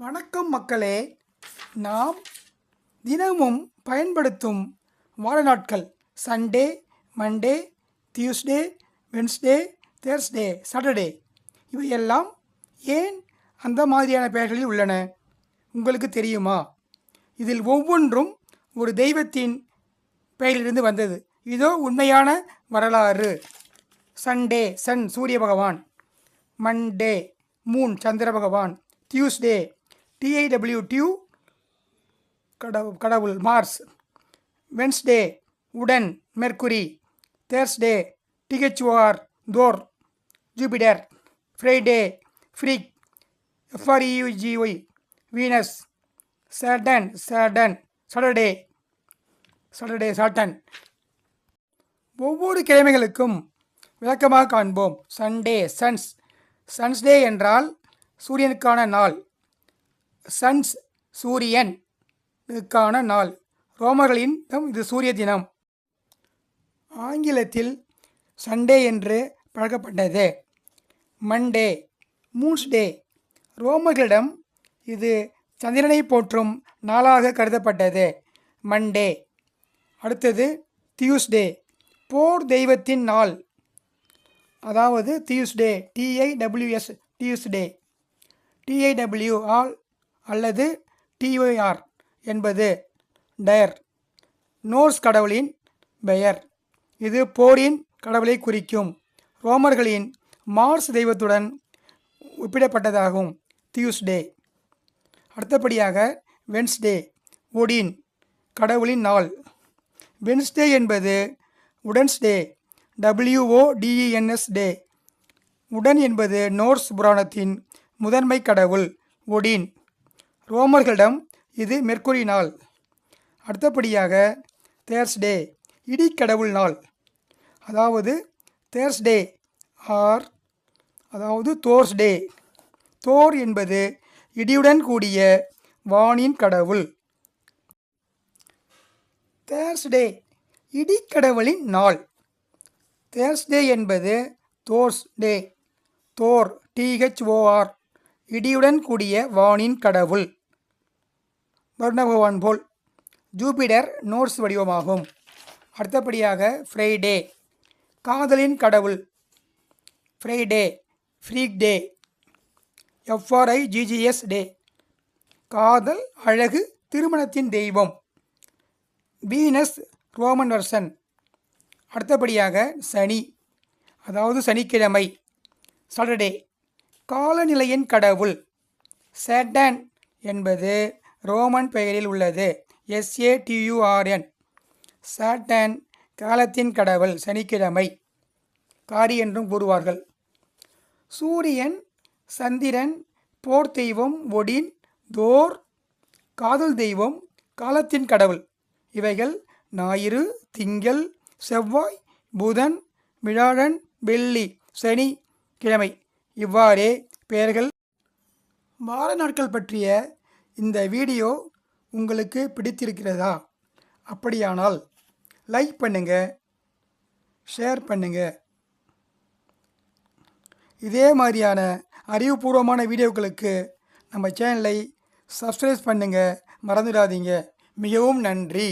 வணக்கம் மக்களே. நாம் தினமும் பயன்படுத்தும் வார நாட்கள் Sunday Monday Tuesday Wednesday Thursday Saturday. இவையெல்லாம் ஏன் அந்த மாதிரியான பெயர்களில் உள்ளன? உங்களுக்கு தெரியுமா? இதில் ஒவ்வொன்றும் ஒரு தெய்வத்தின் பெயரிலிருந்து வந்தது. இதோ உண்மையான வரலாறு. சண்டே சன் சூரிய பகவான். மண்டே மூன் சந்திர பகவான். டியூஸ்டே டிஐடபிள்யூ டியூ கடவு கடவுள் மார்ஸ் வென்ஸ்டே உடன் Mercury Thursday T H O R Thor Jupiter Friday Frigg எஃப்ஆர்இயூஜிஒய் Venus Saturn Saturn Saturday Saturday Saturn ஒவ்வொரு கிழமைகளுக்கும் விளக்கமாக காண்போம். சண்டே சன்ஸ் சன்ஸ்டே என்றால் சூரியனுக்கான நாள். சன்ஸ் சூரியன். இதுக்கான நாள். ரோமர்களின் இது சூரிய தினம். ஆங்கிலத்தில் சண்டே என்று பழக்கப்பட்டது. மண்டே மூன்ஸ்டே. ரோமர்களிடம் இது சந்திரனை போற்றும் நாளாக கருதப்பட்டது. மண்டே. அடுத்தது டியூஸ்டே போர் தெய்வத்தின் நாள். அதாவது Tuesday T I W S Tuesday T I W all அல்லது டிஒஆர் என்பது டயர் நோர்ஸ் கடவுளின் பெயர். இது போரின் கடவுளை குறிக்கும். ரோமர்களின் மார்ஸ் தெய்வத்துடன் ஒப்பிடப்பட்டதாகும். டியூஸ்டே. அடுத்தபடியாக வென்ஸ்டே ஒடின் கடவுளின் நாள். வென்ஸ்டே என்பது உடன்ஸ்டே டபிள்யூஓடிஇஎன்எஸ் டே. உடன் என்பது நோர்ஸ் புராணத்தின் முதன்மை கடவுள் ஒடின். ரோமர்களிடம் இது மெர்க்குரி நாள். அடுத்தபடியாக தேர்ஸ்டே இடிக்கடவுள் நாள். அதாவது தேர்ஸ்டே ஆர் அதாவது தோர்ஸ்டே. தோர் என்பது இடியுடன் கூடிய வானின் கடவுள். தேர்ஸ்டே இடிக்கடவுளின் நாள். தேர்ஸ்டே என்பது தோர்ஸ் டே. தோர் டிஹெச்ஓஆர் இடியுடன் கூடிய வானின் கடவுள். வருண பகவான் போல் ஜூபிடர் நோர்ஸ் வடிவமாகும். அடுத்தபடியாக ஃப்ரைடே காதலின் கடவுள். Friday Frigg day F R I G G S day. காதல் அழகு திருமணத்தின் தெய்வம். வீனஸ் ரோமன் வர்சன் அடுத்தபடியாக சனி அதாவது சனிக்கிழமை. சாட்டர்டே காலநிலையின் கடவுள். சேட்டன் என்பது ரோமன் பெயரில் உள்ளது. எஸ்ஏடியூஆர்என் சாட்டன் காலத்தின் கடவுள் சனிக்கிழமை. காரி என்றும் கூறுவார்கள். சூரியன் சந்திரன் போர் தெய்வம் ஒடின் தோர் காதல் தெய்வம் காலத்தின் கடவுள். இவைகள் ஞாயிறு திங்கள் செவ்வாய் புதன் விழாழன் வெள்ளி சனி கிழமை. இவ்வாறே பெயர்கள். வார நாட்கள் பற்றிய இந்த வீடியோ உங்களுக்கு பிடித்திருக்கிறதா? அப்படியானால் லைக் பண்ணுங்கள் ஷேர் பண்ணுங்கள் இதே மாதிரியான அறிவுபூர்வமான வீடியோக்களுக்கு நம்ம சேனலை சப்ஸ்கிரைப் பண்ணுங்கள் மறந்துடாதீங்க. மிகவும் நன்றி.